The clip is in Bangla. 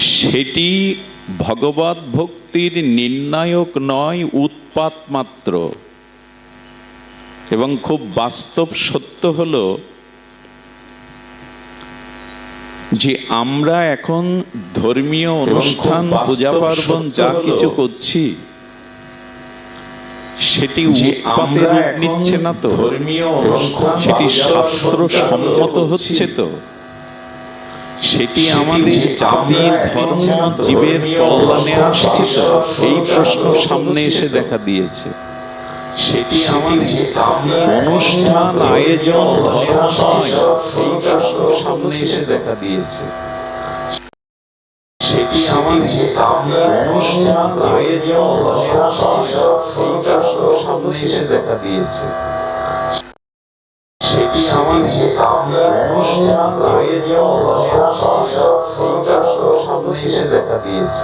সেটি ভগবত ভক্তির নির্ণায়ক নয় উৎপাত মাত্র। এবং খুব বাস্তব সত্য হলো যে আমরা এখন ধর্মীয় অনুষ্ঠান পূজা পার্বণ যা কিছু করছি সেটি উৎপাতের রূপ নিচ্ছে না তো। ধর্মীয় অনুষ্ঠান সেটি শাস্ত্র সম্মত হচ্ছে তো। সেটি আমাদের জাতি ধর্ম জীবের কল্যাণে আসছে। তো এই প্রশ্ন সামনে এসে দেখা দিয়েছে। সেটি আমাদের অনুষ্ঠান আয়োজন ধর্ম নয়। এই প্রশ্ন সামনে এসে দেখা দিয়েছে। সেটি আমাদের অনুষ্ঠান আয়োজন এই প্রশ্ন সামনে এসে দেখা দিয়েছে। সেটি আমাদের অনুষ্ঠান আয়োজন এসে দেখা দিয়েছে।